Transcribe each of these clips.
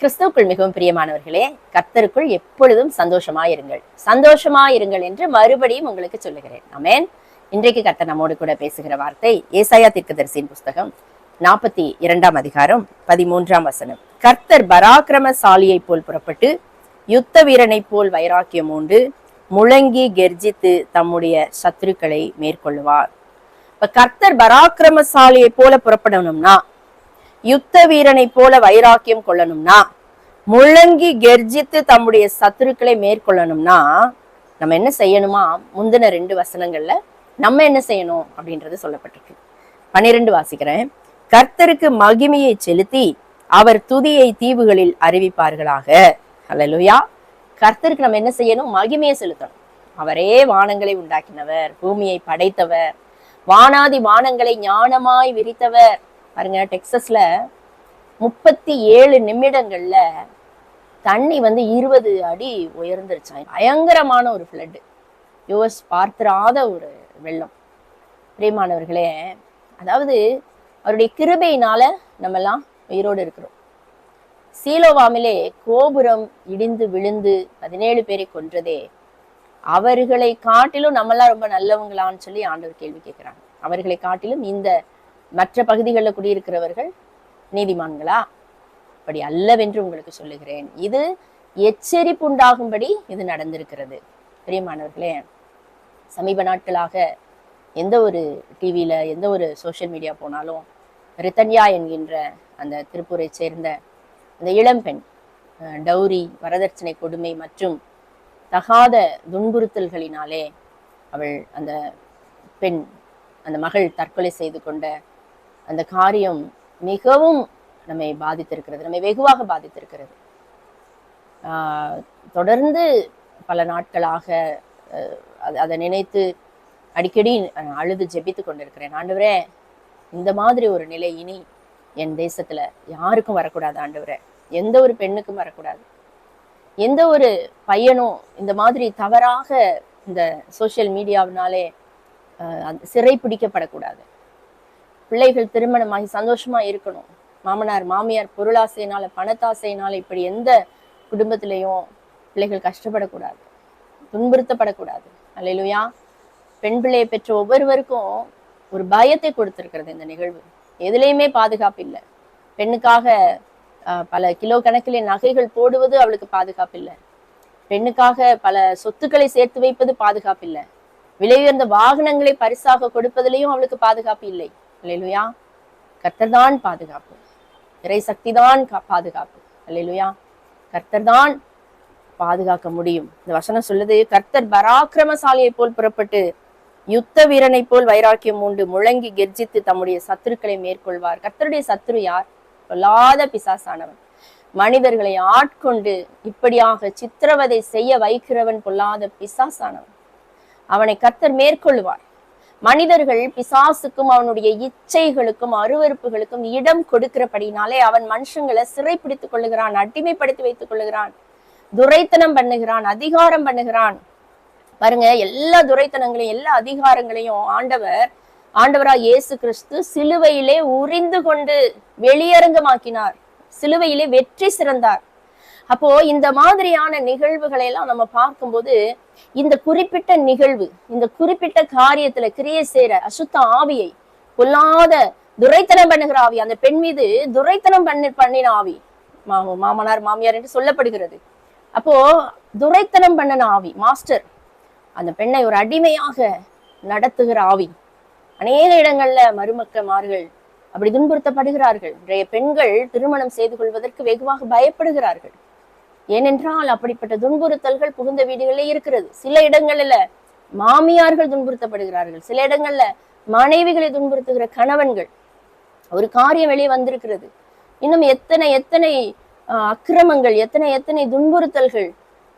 கிறிஸ்துவுக்குள் மிகவும் பிரியமானவர்களே கர்த்தருக்குள் எப்பொழுதும் சந்தோஷமாயிருங்கள். சந்தோஷமாயிருங்கள் என்று மறுபடியும் உங்களுக்கு சொல்லுகிறேன். அமேன் இன்றைக்கு கர்த்தர் நம்மோடு கூட பேசுகிற வார்த்தை ஏசாயா தீர்க்கதரிசியின் புஸ்தகம் நாற்பத்தி இரண்டாம் அதிகாரம் பதிமூன்றாம் வசனம். கர்த்தர் பராக்கிரமசாலியைப் போல் புறப்பட்டு யுத்த வீரனைப் போல் வைராக்கியம் உண்டு முழங்கி கெர்ஜித்து தம்முடைய சத்துருக்களை மேற்கொள்ளுவார். இப்ப கர்த்தர் பராக்கிரமசாலியை போல புறப்படணும்னா யுத்த வீரனை போல வைராக்கியம் கொள்ளணும்னா முழங்கி கெர்ஜித்து தம்முடைய சத்துருக்களை மேற்கொள்ளணும்னா நம்ம என்ன செய்யணுமா? முந்தின ரெண்டு வசனங்கள்ல நம்ம என்ன செய்யணும் அப்படின்றது சொல்லப்பட்டிருக்கு. பன்னிரெண்டு வாசிக்கிறேன். கர்த்தருக்கு மகிமையை செலுத்தி அவர் துதியை தீவுகளில் அறிவிப்பார்களாக. அல்லேலூயா கர்த்தருக்கு நம்ம என்ன செய்யணும்? மகிமையை செலுத்தணும். அவரே வானங்களை உண்டாக்கினவர் பூமியை படைத்தவர் வானாதி வானங்களை ஞானமாய் விரித்தவர். பாருங்க டெக்ஸஸ்ல முப்பத்தி ஏழு நிமிடங்கள்ல தண்ணி வந்து இருபது அடி உயர்ந்துருச்சான் பயங்கரமான ஒரு ஃப்ளட்டு யூஎஸ் பார்த்திராத ஒரு வெள்ளம். பிரியமானவர்களே அதாவது அவருடைய கிருபையினால நம்மெல்லாம் உயிரோடு இருக்கிறோம். சீலோவாமிலே கோபுரம் இடிந்து விழுந்து பதினேழு பேரை கொன்றதே அவர்களை காட்டிலும் நம்மெல்லாம் ரொம்ப நல்லவங்களான்னு சொல்லி ஆண்டவர் கேள்வி கேட்கிறாங்க. அவர்களை காட்டிலும் இந்த மற்ற பகுதிகளில் குடியிருக்கிறவர்கள் நீதிமான்களா? அப்படி அல்லவென்று உங்களுக்கு சொல்லுகிறேன். இது எச்சரிப்பு உண்டாகும்படி இது நடந்திருக்கிறது. பிரியமானவர்களே சமீப நாட்களாக எந்த ஒரு டிவியில எந்த ஒரு சோஷியல் மீடியா போனாலும் ரித்தன்யா என்கின்ற அந்த திருப்பூரை சேர்ந்த அந்த இளம்பெண் டௌரி வரதட்சணை கொடுமை மற்றும் தகாத துன்புறுத்தல்களினாலே அவள் அந்த பெண் அந்த மகள் தற்கொலை செய்து கொண்ட அந்த காரியம் மிகவும் நம்மை பாதித்திருக்கிறது நம்மை வெகுவாக பாதித்திருக்கிறது. ஆஹ் தொடர்ந்து பல நாட்களாக அதை நினைத்து அடிக்கடி அழுது ஜெபித்து கொண்டிருக்கிறேன். ஆண்டவரே இந்த மாதிரி ஒரு நிலை இனி என் தேசத்துல யாருக்கும் வரக்கூடாது ஆண்டவரே. எந்த ஒரு பெண்ணுக்கும் வரக்கூடாது. எந்த ஒரு பையனும் இந்த மாதிரி தவறாக இந்த சோஷியல் மீடியாவினாலே சிறை பிடிக்கப்படக்கூடாது பிள்ளைகள் திருமணமாகி சந்தோஷமா இருக்கணும். மாமனார் மாமியார் பொருளாசையினால பணத்தாசையினால இப்படி எந்த குடும்பத்திலையும் பிள்ளைகள் கஷ்டப்படக்கூடாது. துன்புறுத்தப்படக்கூடாது. அல்லையிலுயா பெண் பிள்ளையை பெற்ற ஒவ்வொருவருக்கும் ஒரு பயத்தை கொடுத்திருக்கிறது இந்த நிகழ்வு. எதுலேயுமே பாதுகாப்பு இல்லை. பெண்ணுக்காக பல கிலோ கணக்கிலே நகைகள் போடுவது அவளுக்கு பாதுகாப்பு இல்லை. பெண்ணுக்காக பல சொத்துக்களை சேர்த்து வைப்பது பாதுகாப்பு இல்லை. விலை உயர்ந்த வாகனங்களை பரிசாக கொடுப்பதிலையும் அவளுக்கு பாதுகாப்பு இல்லை. லுயா கர்த்தர் தான் பாதுகாப்பு. இறை சக்திதான் கா- பாதுகாப்பு. கர்த்தர் தான் பாதுகாக்க முடியும். இந்த வசனம் சொல்லுது கர்த்தர் பராக்கிரமசாலியை போல் புறப்பட்டு யுத்த வீரனை போல் வைராக்கியம் உண்டு முழங்கி கெர்ஜித்து தம்முடைய சத்துருக்களை மேற்கொள்வார். கர்த்தருடைய சத்துரு யார்? சொல்லாத பிசாசானவன். மனிதர்களை ஆட்கொண்டு இப்படியாக சித்திரவதை செய்ய வைக்கிறவன் பொல்லாத பிசாசானவன். அவனை கர்த்தர் மேற்கொள்வார். மனிதர்கள் பிசாசுக்கும் அவனுடைய இச்சைகளுக்கும் அருவருப்புகளுக்கும் இடம் கொடுக்கிறபடினாலே அவன் மனுஷங்களை சிறைப்பிடித்துக் கொள்ளுகிறான் அடிமைப்படுத்தி வைத்துக் கொள்ளுகிறான் துரைத்தனம் பண்ணுகிறான் அதிகாரம் பண்ணுகிறான். பாருங்க எல்லா துரைத்தனங்களையும் எல்லா அதிகாரங்களையும் ஆண்டவர் ஆண்டவரா இயேசு கிறிஸ்து சிலுவையிலே உறிந்து கொண்டு வெளியரங்கமாக்கினார். சிலுவையிலே வெற்றி சிறந்தார். அப்போ இந்த மாதிரியான நிகழ்வுகளை எல்லாம் நம்ம பார்க்கும்போது இந்த குறிப்பிட்ட நிகழ்வு இந்த குறிப்பிட்ட காரியத்துல கிரியை செய்யற அசுத்த ஆவியை கொல்லாத துரைத்தனம் பண்ணுகிற ஆவி அந்த பெண் மீது துரைத்தனம் பண்ணி பண்ணின ஆவி மாமு மாமனார் மாமியார் என்று சொல்லப்படுகிறது. அப்போ துரைத்தனம் பண்ணன ஆவி மாஸ்டர் அந்த பெண்ணை ஒரு அடிமையாக நடத்துகிற ஆவி. அநேக இடங்கள்ல மருமக்கமார்கள் அப்படி துன்புறுத்தப்படுகிறார்கள். இன்றைய பெண்கள் திருமணம் செய்து கொள்வதற்கு வெகுவாக பயப்படுகிறார்கள். ஏனென்றால் அப்படிப்பட்ட துன்புறுத்தல்கள் புகுந்த வீடுகளிலே இருக்கிறது. சில இடங்கள்ல மாமியார்கள் துன்புறுத்தப்படுகிறார்கள். சில இடங்கள்ல மனைவிகளை துன்புறுத்துகிற கணவன்கள். ஒரு காரியம் வெளியே வந்திருக்கிறது. இன்னும் எத்தனை எத்தனை அக்கிரமங்கள் எத்தனை எத்தனை துன்புறுத்தல்கள்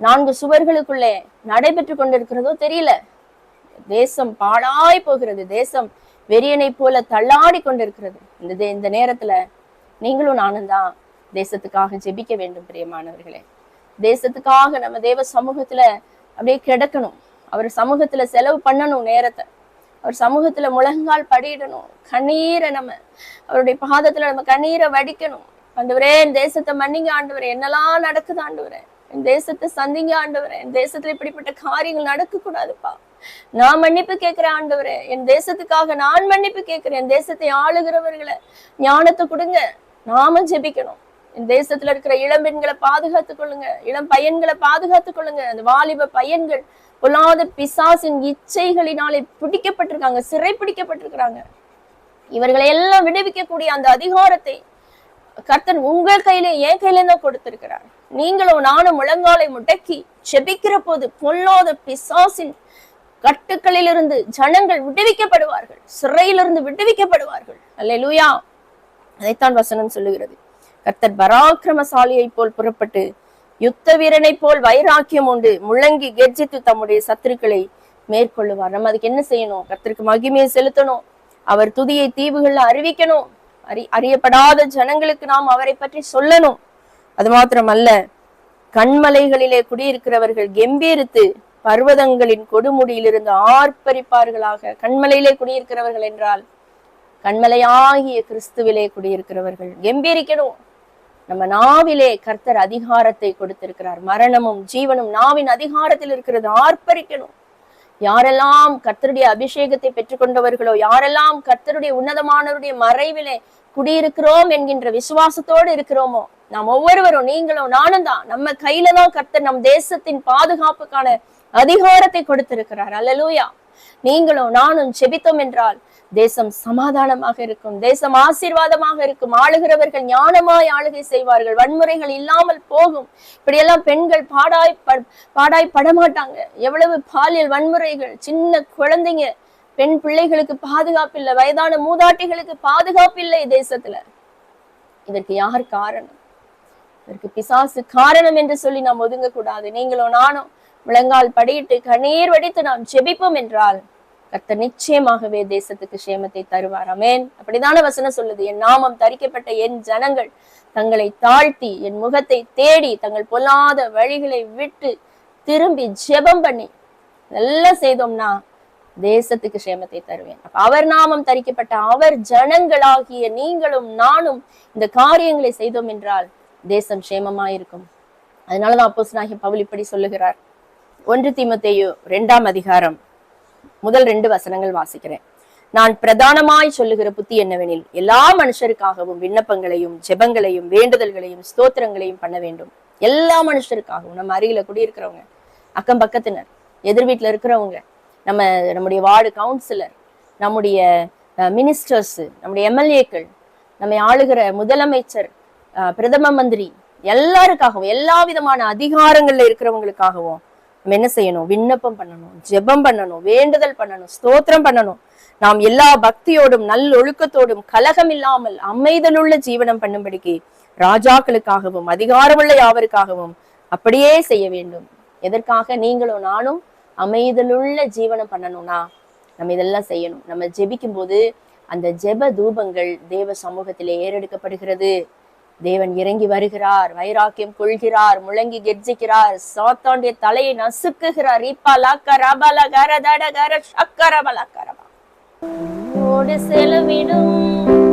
நான்கு சுவர்களுக்குள்ளே நடைபெற்று கொண்டிருக்கிறதோ தெரியல. தேசம் பாழாய் போகிறது. தேசம் வெறியனை போல தள்ளாடி கொண்டிருக்கிறது. இந்த இந்த நேரத்துல நீங்களும் நானும் தான் தேசத்துக்காக ஜெபிக்க வேண்டும் பிரியமானவர்களே. தேசத்துக்காக நம்ம தேவ சமூகத்துல அப்படியே கிடக்கணும். அவர் சமூகத்துல செலவு பண்ணணும் நேரத்தை. அவர் சமூகத்துல முழங்கால் படிடணும். கண்ணீரை நம்ம அவருடைய பாதத்துல நம்ம கண்ணீரை வடிக்கணும். ஆண்டவரே என் தேசத்தை மன்னிங்க ஆண்டவரே. என்னெல்லாம் நடக்குது ஆண்டவரே? என் தேசத்தை சந்திங்க ஆண்டவரே. என் தேசத்துல இப்படிப்பட்ட காரியங்கள் நடக்க கூடாதுப்பா நான் மன்னிப்பு கேட்கிறேன் ஆண்டவரே. என் தேசத்துக்காக நான் மன்னிப்பு கேட்கிறேன். என் தேசத்தை ஆளுகிறவர்களை ஞானத்தை கொடுங்க. நாம ஜெபிக்கணும். என் தேசத்துல இருக்கிற இளம் பெண்களை பாதுகாத்துக் கொள்ளுங்க. இளம் பையன்களை பாதுகாத்துக் கொள்ளுங்க. அந்த வாலிப பையன்கள் பொல்லாத பிசாசின் இச்சைகளினாலே பிடிக்கப்பட்டிருக்காங்க சிறை பிடிக்கப்பட்டிருக்கிறாங்க இவர்களை எல்லாம் விடுவிக்கக்கூடிய அந்த அதிகாரத்தை கர்த்தர் உங்கள் கையில என் கையில தான் கொடுத்திருக்கிறார். நீங்களும் நானும் முழங்காலை முடக்கி செபிக்கிற போது பொல்லாத பிசாசின் கட்டுக்களிலிருந்து ஜனங்கள் விடுவிக்கப்படுவார்கள். சிறையிலிருந்து விடுவிக்கப்படுவார்கள். அல்ல லூயா அதைத்தான் வசனம் சொல்லுகிறது. கர்த்தர் பராக்கிரமசாலியை போல் புறப்பட்டு யுத்த வீரனை போல் வைராக்கியம் உண்டு முழங்கி கெர்ஜித்து தம்முடைய சத்துருக்களை மேற்கொள்ளுவார். நம்ம அதுக்கு என்ன செய்யணும்? கர்த்தருக்கு மகிமையை செலுத்தணும். அவர் துதியை தீவுகள்ல அறிவிக்கணும். அறி அறியப்படாத ஜனங்களுக்கு நாம் அவரை பற்றி சொல்லணும். அது மாத்திரமல்ல கண்மலைகளிலே குடியிருக்கிறவர்கள் கெம்பீரித்து பர்வதங்களின் கொடுமுடியிலிருந்து ஆர்ப்பரிப்பார்களாக. கண்மலையிலே குடியிருக்கிறவர்கள் என்றால் கண்மலையாகிய கிறிஸ்துவிலே குடியிருக்கிறவர்கள் கெம்பீரிக்கணும். நம்ம நாவிலே கர்த்தர் அதிகாரத்தை கொடுத்திருக்கிறார். மரணமும் ஜீவனும் நாவின் அதிகாரத்தில் இருக்கிறது. ஆர்ப்பரிக்கணும். யாரெல்லாம் கர்த்தருடைய அபிஷேகத்தை பெற்றுக்கொண்டவர்களோ யாரெல்லாம் கர்த்தருடைய உன்னதமானவருடைய மறைவிலே குடியிருக்கிறோம் என்கின்ற விசுவாசத்தோடு இருக்கிறோமோ நாம் ஒவ்வொருவரும் நீங்களும் நானும் தான். நம்ம கையில தான் கர்த்தர் நம் தேசத்தின் பாதுகாப்புக்கான அதிகாரத்தை கொடுத்திருக்கிறார். அல்லலூயா நீங்களும் நானும் செபித்தோம் என்றால் தேசம் சமாதானமாக இருக்கும் தேசம் ஆசீர்வாதமாக இருக்கும். ஆளுகிறவர்கள் ஞானமாய் ஆளுகை செய்வார்கள் வன்முறைகள் இல்லாமல் போகும். இப்படியெல்லாம் பெண்கள் பாடாய் பாடாய் படமாட்டாங்க. எவ்வளவு பாலியல் வன்முறைகள் சின்ன குழந்தைங்க பெண் பிள்ளைகளுக்கு பாதுகாப்பு இல்லை வயதான மூதாட்டிகளுக்கு பாதுகாப்பு இல்லை தேசத்துல. இதற்கு யார் காரணம்? இதற்கு பிசாசு காரணம் என்று சொல்லி நாம் ஒதுங்க கூடாது நீங்களும் நானும் முழங்கால் படியிட்டு கண்ணீர் வடித்து நாம் ஜெபிப்போம் என்றால் கர்த்தர் நிச்சயமாகவே தேசத்துக்கு சேமத்தை தருவார். அமேன் அப்படிதான வசனம் சொல்லுது. என் நாமம் தரிக்கப்பட்ட என் ஜனங்கள் தங்களை தாழ்த்தி என் முகத்தை தேடி தங்கள் பொல்லாத வழிகளை விட்டு திரும்பி ஜெபம் பண்ணி நல்லா செய்தோம்னா தேசத்துக்கு சேமத்தை தருவேன். அப்ப அவர் நாமம் தரிக்கப்பட்ட அவர் ஜனங்களாகிய நீங்களும் நானும் இந்த காரியங்களை செய்தோம் என்றால் தேசம் சேமமாயிருக்கும் அதனாலதான் அப்போஸ்தலனாகிய பவுல் இப்படி சொல்லுகிறார். ஒன்று தீமோத்தேயு ரெண்டாம் அதிகாரம். முதல் ரெண்டு வசனங்கள் வாசிக்கிறேன். நான் பிரதானமாய் சொல்லுகிற புத்தி என்னவெனில் எல்லா மனுஷருக்காகவும் விண்ணப்பங்களையும் ஜெபங்களையும் வேண்டுதல்களையும் ஸ்தோத்திரங்களையும் பண்ண வேண்டும். எல்லா மனுஷருக்காகவும். நம்ம அருகில குடியிருக்கிறவங்க அக்கம் பக்கத்தினர் எதிர் வீட்டுல இருக்கிறவங்க நம்ம நம்முடைய வார்டு கவுன்சிலர் நம்முடைய மினிஸ்டர்ஸ் நம்முடைய எம்எல்ஏக்கள் நம்மை ஆளுகிற முதலமைச்சர் பிரதம மந்திரி எல்லாருக்காகவும் எல்லா விதமான அதிகாரங்கள்ல இருக்கிறவங்களுக்காகவும் என்ன செய்யணும்? விண்ணப்பம் பண்ணணும் ஜெபம் பண்ணணும் வேண்டுதல் பண்ணணும் ஸ்தோத்திரம் பண்ணணும். நாம் எல்லா பக்தியோடும் நல்லொழுக்கத்தோடும் கலகம் இல்லாமல் அமைதலுள்ள ஜீவனம் பண்ணும்படிக்கு ராஜாக்களுக்காகவும் அதிகாரமுள்ள யாவருக்காகவும் அப்படியே செய்ய வேண்டும். எதற்காக? நீங்களும் நானும் அமைதலுள்ள ஜீவனம் பண்ணணும்னா நம்ம இதெல்லாம் செய்யணும். நம்ம ஜெபிக்கும் போது அந்த ஜெப தூபங்கள் தேவ சமூகத்திலே ஏறெடுக்கப்படுகிறது. தேவன் இறங்கி வருகிறார் வைராக்கியம் கொள்கிறார் முழங்கி கெர்ஜிக்கிறார் சாத்தாண்டிய தலையை நசுக்குகிறார். இப்பா லாக்கா ரபல கர தட கர சக்கர பலக்கரபா ஓடு செலவிடும்.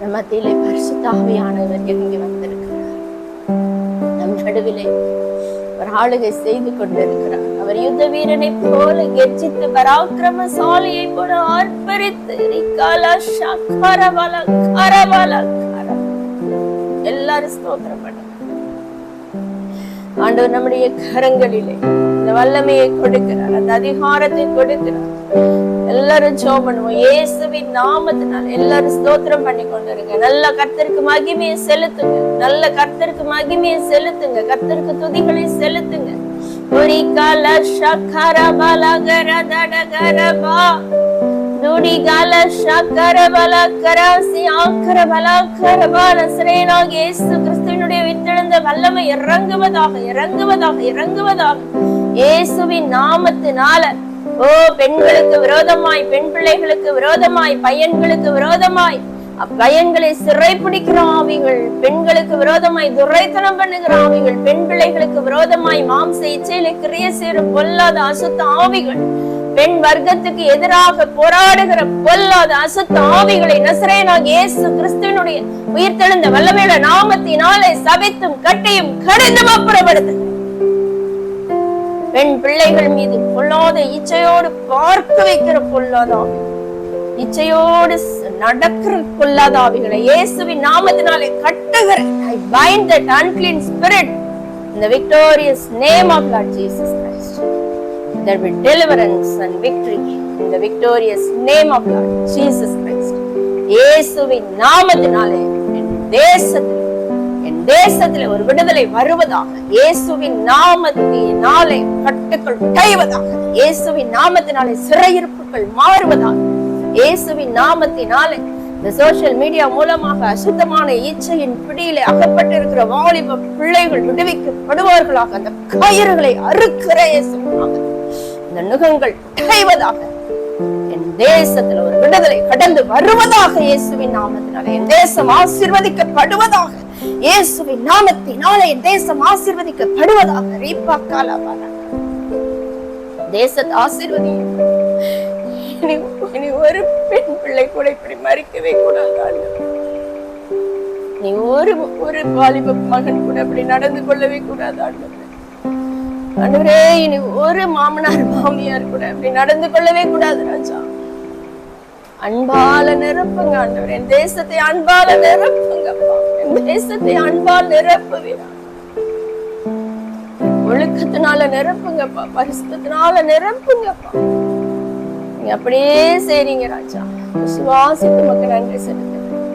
சகர பலகரமா மிக மத்தியிலே பரிசுத்தாவியானவர் இறங்கி வந்திருக்கிறார். நம் நடுவிலே அவர் ஆளுகை செய்து கொண்டிருக்கிறார். அவர் யுத்த வீரனை போல கெர்ஜித்து பராக்கிரமசாலியை போல ஆர்ப்பரித்து எல்லாரும் ஸ்தோத்திரம் பண்ணுங்க ஆண்டவர் நம்முடைய கரங்களிலே இந்த வல்லமையை கொடுக்கிறார் அந்த அதிகாரத்தை கொடுக்கிறார். எல்லாரும் ஜோம் பண்ணுவோம். இயேசுவின் நாமத்தினால் எல்லாரும் ஸ்தோத்திரம் பண்ணி கொண்டிருங்க நல்ல கர்த்தருக்கு மகிமையை செலுத்துங்க. நல்ல கர்த்தருக்கு மகிமையை செலுத்துங்க. கர்த்தருக்கு துதிகளை செலுத்துங்க. ஒரு கல சக்கர பலகர தடகரபா துடி கல சக்கர பலகராசி ஆக்கர பலகரபா நசரேனாக இயேசு கிறிஸ்துவினுடைய வித்தெழுந்த வல்லமை இறங்குவதாக இறங்குவதாக இறங்குவதாக. இயேசுவின் நாமத்தினால ஓ பெண்களுக்கு விரோதமாய் பெண் பிள்ளைகளுக்கு விரோதமாய் பையன்களுக்கு விரோதமாய். அப்பையன்களை சிறைப்பிடிக்கிற ஆவிகள் பெண்களுக்கு விரோதமாய் துரைத்தனம் பண்ணுகிற ஆவிகள் பெண் பிள்ளைகளுக்கு விரோதமாய் மாம்ச இச்சையில கிரிய சேரும் பொல்லாத அசுத்த ஆவிகள் பெண் வர்க்கத்துக்கு எதிராக போராடுகிற பொல்லாத அசுத்த ஆவிகளை நசரேனாக இயேசு கிறிஸ்துவனுடைய உயிர்த்தெழுந்த வல்லமையுள்ள நாமத்தினாலே சபித்தும் கட்டியும் கடிந்தும் அப்புறப்படுத்துங்க என் பிள்ளைகள் மீது பொல்லாத இச்சையோடு பார்க்க வைக்கிற பொல்லாதாவி இச்சையோடு நடக்கிற பொல்லாதாவிகளை இயேசுவின் நாமத்தினாலே கட்டுகிற I bind that unclean spirit இந்த victorious name of Lord Jesus Christ there will be deliverance and victory in the victorious name of Lord இயேசுவின் நாமத்தினாலே தேசத்தில் தேசத்துல ஒரு விடுதலை வருவதாக இயேசுவின் நாமத்தினாலே கட்டுக்கள் கைவதாக இயேசுவின் நாமத்தினாலே சிறையிருப்புகள் மாறுவதாக இயேசுவின் நாமத்தினாலே இந்த சோசியல் மீடியா மூலமாக அசுத்தமான ஈச்சையின் பிடியில அகப்பட்டிருக்கிற வாலிப பிள்ளைகள் விடுவிக்கப்படுவார்களாக அந்த கயிறுகளை அறுக்கிற இந்த நுகங்கள் கைவதாக தேசத்துல ஒரு விடுதலை கடந்து வருவதாக இயேசுவின் நாமத்தினால என் தேசம் ஆசிர்வதிக்கப்படுவதாக இயேசுவின் நாமத்தினால என் தேசம் ஆசீர்வதிக்கப்படுவதாக ரீபா காலாபாலா. தேசத்தை ஆசீர்வதியும் இனி ஒரு பெண் பிள்ளை கூட இப்படி மறிக்கவே கூடாது? நீ ஒரு ஒரு வாலிப மகன் கூட அப்படி நடந்து கொள்ளவே கூடாது? ஆண்டவரே இனி ஒரு மாமனார் மாமியார் கூட அப்படி நடந்து கொள்ளவே கூடாது ராஜா. அன்பால நிரப்புங்க ஆண்டவர். என் தேசத்தை அன்பால நிரப்புங்க என் தேசத்தை அன்பால் நிரப்புவீங்க ஒழுக்கத்தினால நிரப்புங்கப்பா. பரிசுத்தினால நிரப்புங்கப்பா. நீங்க அப்படியே செய்றீங்க ராஜா. விசுவாசித்து மக்கள் நன்றி செலுத்துகிறேன்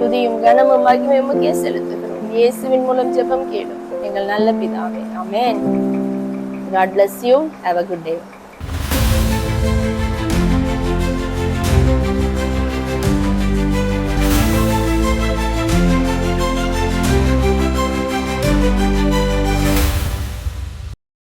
துதியும் கனமும் மகிமையும் முக்கிய செலுத்துகிறோம். இயேசுவின் மூலம் ஜெபம் கேடும் எங்கள் நல்ல பிதாவே. ஆமென். God bless you. Have a good day.